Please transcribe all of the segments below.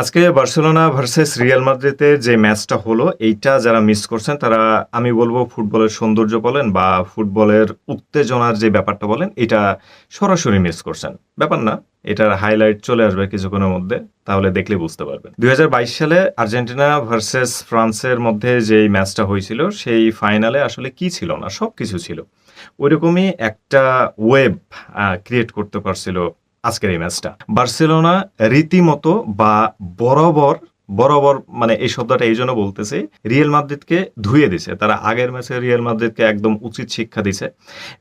আজকে Barcelona versus Real মাদ্রিদের যে ম্যাচটা হলো, এইটা যারা মিস করছেন, তারা, আমি বলব ফুটবলের সৌন্দর্য বলেন বা ফুটবলের উত্তেজনার যে ব্যাপারটা বলেন, এটা সরাসরি মিস করছেন। ব্যাপার না, এটার হাইলাইট চলে আসবে কিছুক্ষণের মধ্যে, তাহলে দেখলে বুঝতে পারবেন। দুই হাজার বাইশ সালে আর্জেন্টিনা ভার্সেস ফ্রান্সের মধ্যে যেই ম্যাচটা হয়েছিল, সেই ফাইনালে আসলে কি ছিল না সব কিছু ছিল। ওইরকমই একটা ওয়েব ক্রিয়েট করতে পারছিল আজকের এই ম্যাচটা। বার্সেলোনা রীতিমতো বা বরাবর বরাবর মানে এই শব্দটা এই জন্য বলতেছে, রিয়েল মাদ্রিদকে ধুয়ে দিছে। তারা আগের ম্যাচে রিয়েল মাদ্রিদকে একদম উচিত শিক্ষা দিছে।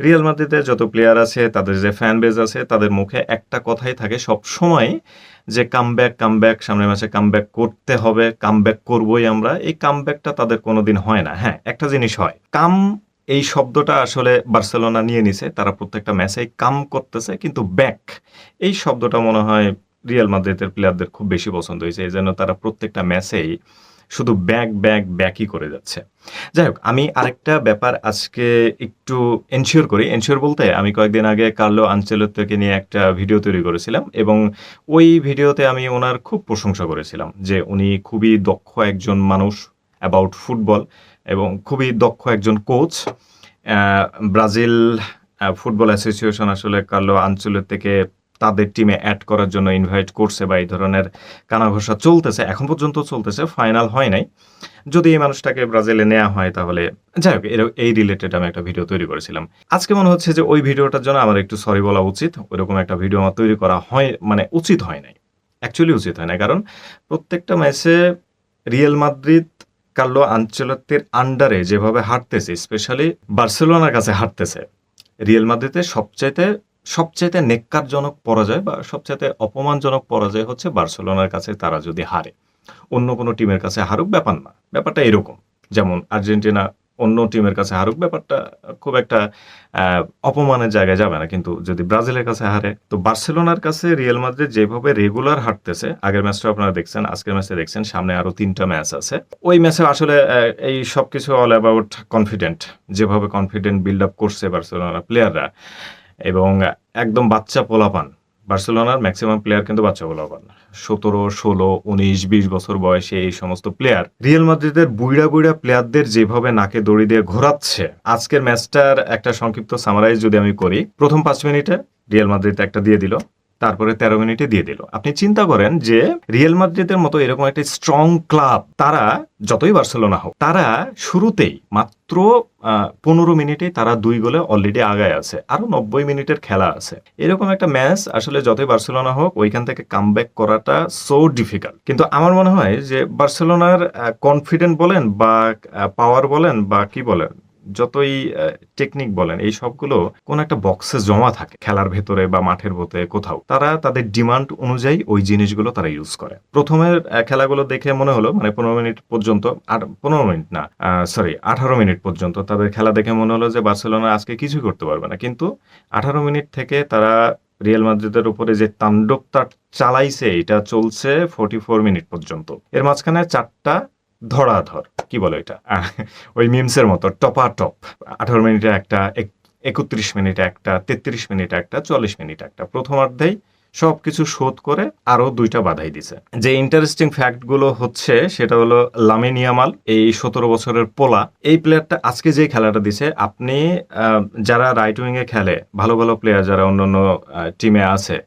রিয়েল মাদ্রিদের যত প্লেয়ার আছে, তাদের যে ফ্যান বেজ আছে, তাদের মুখে একটা কথাই থাকে সব সময় যে কামব্যাক কামব্যাক সামনের ম্যাচে কামব্যাক করতে হবে কামব্যাক করবই আমরা। এই কামব্যাকটা তাদের কোনোদিন হয় না। হ্যাঁ একটা জিনিস হয়। কাম এই শব্দটা আসলে বার্সেলোনা নিয়ে নিছে। তারা প্রত্যেকটা ম্যাচেই কাম করতেছে, কিন্তু ব্যাক এই শব্দটা মনে হয় রিয়াল মাদ্রিদের প্লেয়ারদের খুব বেশি পছন্দ হয়েছে। এই জন্য তারা প্রত্যেকটা ম্যাচেই শুধু ব্যাক ব্যাক ব্যাকই করে যাচ্ছে। যাই হোক, আমি আরেকটা ব্যাপার আজকে একটু এনশিওর করি। এনশিওর বলতে আমি কয়েকদিন আগে কার্লো আঞ্চেলত্বকে নিয়ে একটা ভিডিও তৈরি করেছিলাম এবং ওই ভিডিওতে আমি ওনার খুব প্রশংসা করেছিলাম যে উনি খুবই দক্ষ একজন মানুষ অ্যাবাউট ফুটবল এবং খুবই দক্ষ একজন কোচ ব্রাজিল ফুটবল অ্যাসোসিয়েশন আসলে কার্লো আঞ্চলের থেকে তাদের টিমে অ্যাড করার জন্য ইনভাইট করছে বা এই ধরনের কানাঘষা চলতেছে। এখন পর্যন্ত চলতেছে ফাইনাল হয় নাই। যদি এই মানুষটাকে ব্রাজিলে নেওয়া হয় তাহলে যাই হোক এই রিলেটেড আমি একটা ভিডিও তৈরি করেছিলাম। আজকে মনে হচ্ছে যে ওই ভিডিওটার জন্য আমার একটু সরি বলা উচিত। ওইরকম একটা ভিডিও আমার তৈরি করা হয় মানে উচিত হয় নাই। অ্যাকচুয়ালি উচিত হয় না কারণ প্রত্যেকটা ম্যাচে রিয়েল মাদ্রিদ কার্লো আঞ্চলত্বের আন্ডারে যেভাবে হাঁটতেছে স্পেশালি বার্সেলোনার কাছে হাঁটতেছে, রিয়েল মাদ্রিদের সবচাইতে সবচাইতে নেককারজনক পরাজয় বা সবচাইতে অপমানজনক পরাজয় হচ্ছে বার্সেলোনার কাছে তারা যদি হারে। অন্য কোনো টিমের কাছে হারুক, ব্যাপার না। ব্যাপারটা এরকম। যেমন আর্জেন্টিনা অন্য টিমের কাছে হারুক, ব্যাপারটা খুব একটা অপমানের জায়গায় যাবে না। কিন্তু যদি ব্রাজিলের কাছে হারে, তো বার্সেলোনার কাছে রিয়েল মাদ্রিদ যেভাবে রেগুলার হারতেছে, আগের ম্যাচটা আপনারা দেখছেন, আজকের ম্যাচে দেখছেন, সামনে আরও তিনটা ম্যাচ আছে। ওই ম্যাচে আসলে এই সব কিছু অল অ্যাবাউট কনফিডেন্ট যেভাবে কনফিডেন্ট বিল্ড আপ করছে বার্সেলোনার প্লেয়াররা এবং একদম বাচ্চা পোলাপান বার্সেলোনার ম্যাক্সিমাম প্লেয়ার কিন্তু বাচ্চা পোলাপান সতেরো, ষোলো, উনিশ, বিশ বছর বয়সে এই সমস্ত প্লেয়ার রিয়েল মাদ্রিদের বুইড়া বুইড়া প্লেয়ারদের যেভাবে নাকে দড়ি দিয়ে ঘোরাচ্ছে, আজকের ম্যাচটার একটা সংক্ষিপ্ত সামারাইজ যদি আমি করি, প্রথম পাঁচ মিনিটে রিয়েল মাদ্রিদ একটা দিয়ে দিল। তারপরে তেরো মিনিটে দিয়ে দিল। আপনি চিন্তা করেন যে রিয়েল মাদ্রিদের মতো এরকম একটা স্ট্রং ক্লাব তারা যতই বার্সেলোনা হোক, তারা শুরুতেই মাত্র পনেরো মিনিটে তারা দুই গোলে অলরেডি আগায় আছে। আরও নব্বই মিনিটের খেলা আছে। এরকম একটা ম্যাচ আসলে যতই বার্সেলোনা হোক, ওইখান থেকে কামব্যাক করাটা সো ডিফিকাল্ট কিন্তু আমার মনে হয় যে বার্সেলোনার কনফিডেন্ট বলেন বা পাওয়ার বলেন বা কি বলেন যতই টেকনিক বলেন, এই সবগুলো কোন একটা বক্সে জমা থাকে, খেলার ভেতরে বা মাঠের ভেতরে কোথাও, তারা তাদের ডিমান্ড অনুযায়ী ওই জিনিসগুলো তারা ইউজ করে। প্রথমের খেলাগুলো দেখে মনে হলো মানে পনেরো মিনিট পর্যন্ত আর পনেরো মিনিট না সরি আঠারো মিনিট পর্যন্ত তাদের খেলা দেখে মনে হলো যে বার্সেলোনা আজকে কিছুই করতে পারবে না। কিন্তু আঠারো মিনিট থেকে তারা রিয়েল মাদ্রিদের উপরে যে তাণ্ডবটা চালাইছে, এটা চলছে ফোর্টি ফোর মিনিট পর্যন্ত। এর মাঝখানে চারটা ধরাধর। কি বলে এটা ওই মিমসের মতো টপা টপ আঠারো মিনিটে একটা একত্রিশ মিনিটে একটা, তেত্রিশ মিনিটে একটা, চল্লিশ মিনিট একটা। প্রথমার্ধেই সবকিছু শোধ করে আরও দুইটা বাধাই দিছে। যে ইন্টারেস্টিং ফ্যাক্টগুলো হচ্ছে, সেটা হলো লামিনিয়ামাল এই সতেরো বছরের পোলা, এই প্লেয়ারটা আজকে যে খেলাটা দিছে, আপনি যারা রাইট উইং এ খেলে, ভালো ভালো প্লেয়ার যারা অন্য অন্য টিমে আছে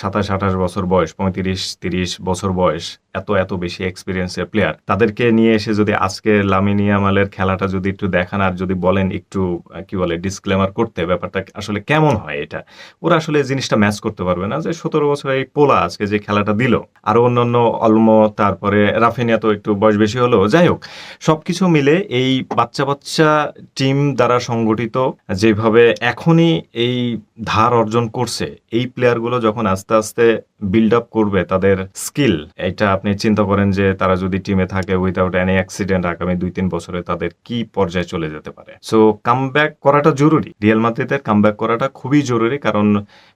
সাতাশ আঠাশ বছর বয়স, পঁয়ত্রিশ, তিরিশ বছর বয়স এত এত বেশি এক্সপিরিয়েন্সের প্লেয়ার তাদেরকে নিয়ে এসে যদি আজকে লামিনিয়ামালের খেলাটা যদি একটু দেখান আর যদি বলেন একটু কি বলে ডিসক্লেমার করতে ব্যাপারটা আসলে কেমন হয় এটা? ওরা আসলে জিনিসটা ম্যাচ করতে পারবে না যে সতেরো বছরের এই পোলা আজকে যে খেলাটা দিল। আরও অন্যান্য অলমো, তারপরে রাফিনিয়া তো একটু বয়স বেশি হলো। যাই হোক, সবকিছু মিলে এই বাচ্চা বাচ্চা টিম দ্বারা সংগঠিত যেভাবে এখনই এই ধার অর্জন করছে, এই প্লেয়ারগুলো যখন আস্তে আস্তে বিল্ড আপ করবে তাদের স্কিল এটা আপনি চিন্তা করেন যে তারা যদি টিমে থাকে উইদাউট এনি অ্যাক্সিডেন্ট আগামী দুই, তিন বছরে তাদের কি পর্যায়ে চলে যেতে পারে? সো কামব্যাক করাটা জরুরি। রিয়াল মাদ্রিদের কামব্যাক করাটা খুবই জরুরি কারণ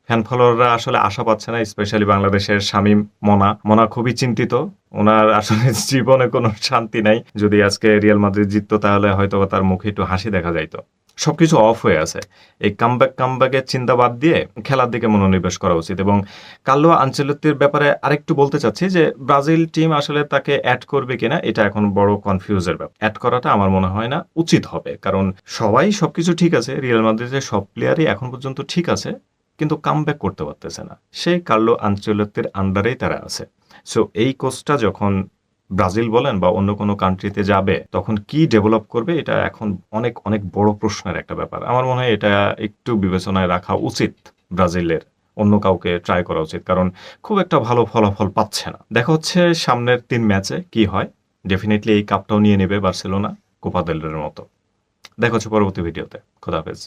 ফ্যান ফলোয়াররা আসলে আশা পাচ্ছে না স্পেশালি বাংলাদেশের শামীম, মনা। মনা খুবই চিন্তিত। ওনার আসলে জীবনে কোনো শান্তি নাই। যদি আজকে রিয়াল মাদ্রিদ জিততো তাহলে হয়তো তার মুখে একটু হাসি দেখা যাইতো। সবকিছু অফ হয়ে আছে। এই কামব্যাক কামব্যাকের চিন্তা বাদ দিয়ে খেলার দিকে মনোনিবেশ করা উচিত এবং কার্লো আঞ্চলতির ব্যাপারে আরেকটু বলতে চাচ্ছি যে ব্রাজিল টিম আসলে তাকে অ্যাড করবে কিনা, এটা এখন বড় কনফিউজের ব্যাপার। অ্যাড করাটা আমার মনে হয় না উচিত হবে, কারণ সবাই সবকিছু ঠিক আছে রিয়াল মাদ্রিদের সব প্লেয়ারই এখন পর্যন্ত ঠিক আছে, কিন্তু কামব্যাক করতে পারতেছে না। সেই কার্লো আঞ্চলতির আন্ডারেই তারা আছে। সো এই কোচটা যখন ব্রাজিল বলেন বা অন্য কোনো কান্ট্রিতে যাবে, তখন কি ডেভেলপ করবে, এটা এখন অনেক অনেক বড় প্রশ্নের একটা ব্যাপার। আমার মনে হয় এটা একটু বিবেচনায় রাখা উচিত ব্রাজিলের, অন্য কাউকে ট্রাই করা উচিত, কারণ খুব একটা ভালো ফলাফল পাচ্ছে না। দেখা হচ্ছে সামনের তিন ম্যাচে কি হয় ডেফিনেটলি এই কাপটাও নিয়ে নেবে বার্সেলোনা, কোপা দেলের মতো। দেখা হচ্ছে পরবর্তী ভিডিওতে। খোদাহাফেজ